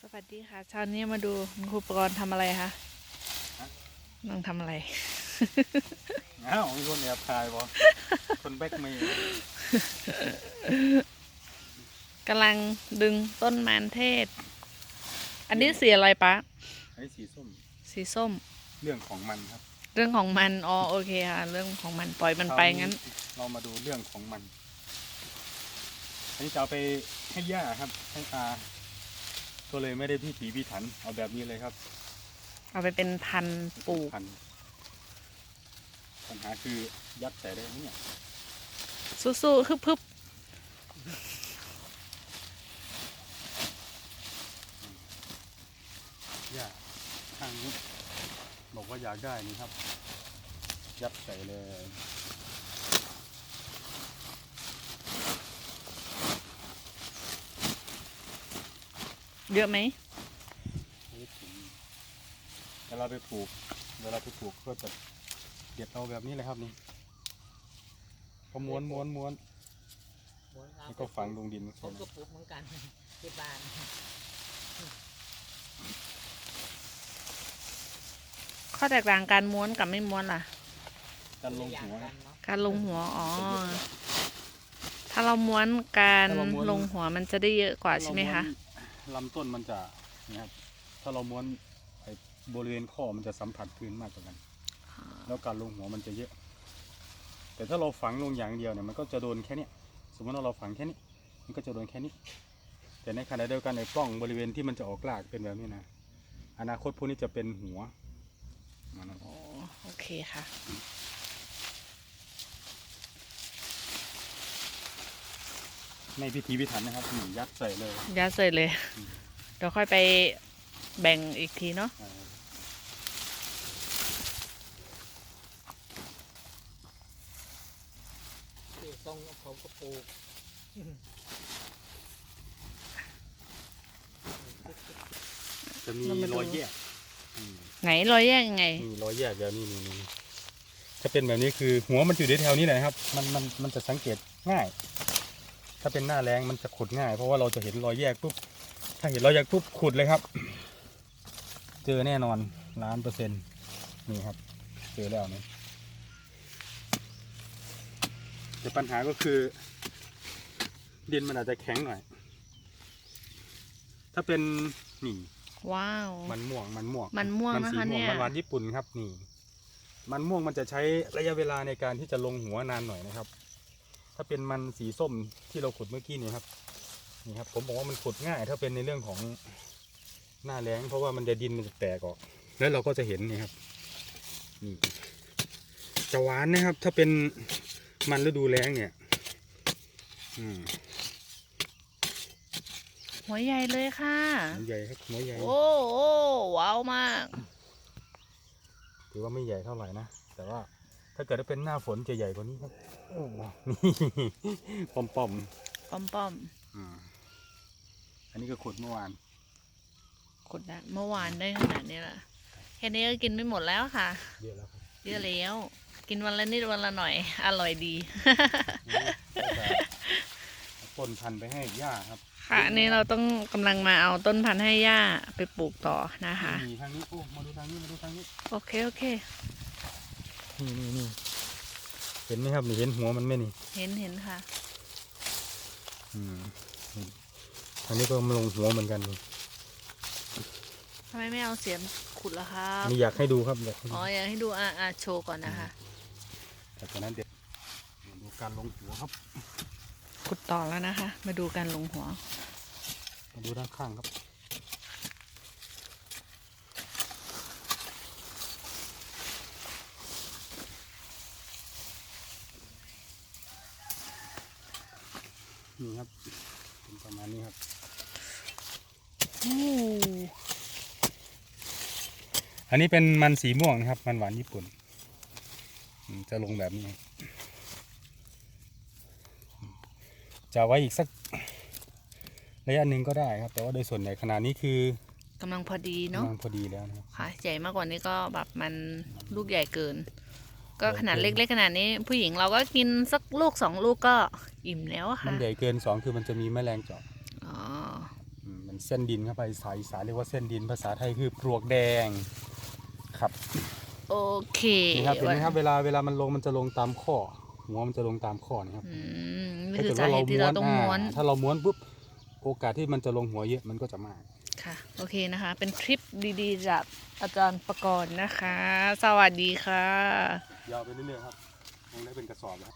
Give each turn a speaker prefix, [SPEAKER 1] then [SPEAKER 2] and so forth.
[SPEAKER 1] สวัสดีค่ะเช้านี้มาดูคุณครูปกรณ์ทำอะไรคะน้องทำอะไร
[SPEAKER 2] อ้าวมีคนแอบถ่ายบ่ คนแบกเมย์
[SPEAKER 1] กำลังดึงต้นมานเทศ อันนี้สีอะไรปะ
[SPEAKER 2] ไอ้สีส้ม
[SPEAKER 1] สีส้ม
[SPEAKER 2] เรื่องของมันครับ
[SPEAKER 1] เรื่องของมันอ๋อโอเคค่ะ เรื่องของมันปล่อยมันไป
[SPEAKER 2] คราว
[SPEAKER 1] งั้น
[SPEAKER 2] เรามาดูเรื่องของมันอันนี้จะเอาไปให้ย่าครับ ให้ตา ก็เลยไม่ได้พี่ถีพี่ถัน เอาแบบนี้เลยครับ
[SPEAKER 1] เอาไปเป็นพันธุ์ปลูก
[SPEAKER 2] พันปัญหาคือยัดใส่ได้ไหมเนี่ย
[SPEAKER 1] สู้ๆฮึบฮึบ
[SPEAKER 2] ย่าข้างนี้บอกว่าอยากได้นี่ครับ ยัดใส่เลย
[SPEAKER 1] เยอะไหม
[SPEAKER 2] เวลาไปปลูก เวลาไปปลูกก็จะเก็บเอาแบบนี้เลยครับนี่พอม้วนม้วนม้วน
[SPEAKER 3] ม้วนเอา
[SPEAKER 2] แล้วก็ฝังลงดิน
[SPEAKER 3] ผมก็ปลูกเหมือนกันที่บ้าน
[SPEAKER 1] ข้อแตกต่างการม้วนกับไม่ม้วนล่ะ
[SPEAKER 2] กันลง
[SPEAKER 3] อย่าง
[SPEAKER 2] หัว
[SPEAKER 3] กันเนาะ
[SPEAKER 1] การลงหัว อ๋อ ถ้าเราม้วนการ
[SPEAKER 2] ถ้าเราม้วน
[SPEAKER 1] ลงหัวมันจะได้เยอะกว่าใช่ไหมคะ
[SPEAKER 2] ลำต้นมันจะนะครับถ้าเราม้วนไอ้บริเวณข้อมันจะสัมผัสพื้นมากกว่ากัน แล้วการลงหัวมันจะเยอะ แต่ถ้าเราฝังลงอย่างเดียวเนี่ยมันก็จะโดนแค่เนี้ยสมมติว่าเราฝังแค่นี้ มันก็จะโดนแค่นี้ แต่ในขณะเดียวกันไอ้ปล้องบริเวณที่มันจะออกรากเป็นแบบนี้นะอนาคตพวกนี้จะเป็นหัวมันนะ
[SPEAKER 1] โอ้โอเคค่ะ
[SPEAKER 2] ไม่พิธีพิถันนะครับนี่ยัดใส่เลย
[SPEAKER 1] ยัดใส่เลย
[SPEAKER 2] อืม
[SPEAKER 1] เดี๋ยวค่อยไปแบ่งอีกทีเนาะ
[SPEAKER 2] อ่า
[SPEAKER 3] ที่ทรงผมก็ปลูก
[SPEAKER 2] จะมีรอยแยกอืม
[SPEAKER 1] ไหนรอยแยกยังไง
[SPEAKER 2] มีรอยแยกแบบนี้นี่นี่ถ้าเป็นแบบนี้คือหัวมันอยู่ในแถวนี้แหละครับ มันมันมันจะสังเกตง่าย ถ้าเป็นหน้าแรงมันจะขุดง่าย เพราะว่าเราจะเห็นรอยแยกปุ๊บถ้าเห็นรอยแยกปุ๊บขุดเลยครับ เจอแน่นอนล้านเปอร์เซ็นต์นี่ครับ เจอแล้วนี่แต่ปัญหาก็คือดินมันอาจจะแข็งหน่อย ถ้าเป็นนี่
[SPEAKER 1] ว้าว
[SPEAKER 2] มันม่วงมันม่วง
[SPEAKER 1] มันม่วง
[SPEAKER 2] มั
[SPEAKER 1] นะ
[SPEAKER 2] สี
[SPEAKER 1] คะ
[SPEAKER 2] ม่ว
[SPEAKER 1] เนี่
[SPEAKER 2] ง
[SPEAKER 1] ย
[SPEAKER 2] มันหวานญี่ปุ่นครับนี่ มันม่วงมันจะใช้ระยะเวลาในการที่จะลงหัวนานหน่อยนะครับ ถ้าเป็นมันสีส้มที่เราขุดเมื่อกี้นี่ครับนี่ครับ ผมบอกว่ามันขุดง่าย ถ้าเป็นในเรื่องของหน้าแล้งเพราะว่ามันจะดินมันจะแตกออก แล้วเราก็จะเห็นนี่ครับนี่จะหวานนะครับ ถ้าเป็นมันฤดูแล้งเนี่ยอืม
[SPEAKER 1] หัวใหญ่เลยค่ะ
[SPEAKER 2] หัวใหญ่ครับหัวใหญ่
[SPEAKER 1] โอ้โอ้ว้าวมาก
[SPEAKER 2] ถือว่าไม่ใหญ่เท่าไหร่นะแต่ว่า ถ้าเกิดว่าเป็นหน้าฝนจะใหญ่กว่านี้ครับโอ้โหนี่ปอมปอม
[SPEAKER 1] ป้อมป้อม
[SPEAKER 2] ๆอืมอันนี้ก็ขุดเมื่อวาน
[SPEAKER 1] ๆขุดได้เมื่อวานได้ขนาดนี้ละแค่นี้ก็กินไม่หมดแล้วค่ะ
[SPEAKER 2] เยอะแล้วครับ
[SPEAKER 1] เยอะแล้ว กินวันละนิดวันละหน่อย อร่อยดี
[SPEAKER 2] ก็จะเอาต้นพันธุ์ไปให้ย่าครับ
[SPEAKER 1] ค่ะอันนี้เราต้องกำลังมาเอาต้นพันธุ์ให้ย่าไปปลูกต่อนะคะ
[SPEAKER 2] นี่ทางนี้โอ้มาดูทางนี้มาดูทางนี้
[SPEAKER 1] โอเคโอเค
[SPEAKER 2] นี่นี่นี่เห็นไหมครับนี่เห็นหัวมันไหมนี่
[SPEAKER 1] เห็นเห็นค่ะ
[SPEAKER 2] อืมนี่อันนี้ก็มาลงหัวเหมือนกันนี่
[SPEAKER 1] ทำไมไม่เอาเสียมขุดล่ะครับ
[SPEAKER 2] นี่อยากให้ดูครับอยากให้ดู
[SPEAKER 1] อ๋ออยากให้ดูอะอะโชว์ก่อนนะคะ
[SPEAKER 2] แต่ตอนนั้นเด็กดูการลงหัวครับ
[SPEAKER 1] ขุดต่อแล้วนะคะ มาดูการลงหัว
[SPEAKER 2] มาดูด้านข้างครับ นี่ครับเป็นประมาณนี้ครับ
[SPEAKER 1] โอ้
[SPEAKER 2] อันนี้เป็นมันสีม่วงนะครับ มันหวานญี่ปุ่นอืมจะลงแบบนี้ จะไว้อีกสักระยะหนึ่งก็ได้ครับ แต่ว่าโดยส่วนใหญ่ขนาดนี้คือกำ
[SPEAKER 1] ลังพอดีเนาะ
[SPEAKER 2] กำลังพอดีแล้วนะครับ
[SPEAKER 1] ค่ะใหญ่มากกว่านี้ก็แบบมันลูกใหญ่เกิน ก็
[SPEAKER 2] ใหญ่
[SPEAKER 1] ขนาด
[SPEAKER 2] เกิน
[SPEAKER 1] เล็กๆขนาดนี้ ผู้หญิงเราก็กินสักลูกสองลูกก็อิ่มแล้วอะ
[SPEAKER 2] มั
[SPEAKER 1] ค่ะ
[SPEAKER 2] นใหญ่เกินสองคือมันจะมีแมลงเจาะ
[SPEAKER 1] อ๋อ
[SPEAKER 2] อืมมันเส้นดินเข้าไปสายอีสานเรียกว่าเส้นดินภาษาไทยคือปลวกแดงครับ
[SPEAKER 1] โอเค
[SPEAKER 2] นี่ครับเห็นไหมครับเวลาเวลามันลงมันจะลงตามข้อหัวมันจะลงตามข้อนะครับ
[SPEAKER 1] อืมนี่
[SPEAKER 2] ถ้า
[SPEAKER 1] คือ
[SPEAKER 2] เกิด
[SPEAKER 1] สา
[SPEAKER 2] ว่า
[SPEAKER 1] เหตุที่เราต้องม้วน
[SPEAKER 2] อ่าถ้าเราม้วนปุ๊บ โอกาสที่มันจะลงหัวเยอะมันก็จะมาก
[SPEAKER 1] ค่ะ โอเคนะคะ เป็นทริปดีๆ จากอาจารย์ประกรณ์นะคะ สวัสดีค่ะ
[SPEAKER 2] ยาวไปเรื่อยๆครับลงได้เป็นกระสอบแล้ว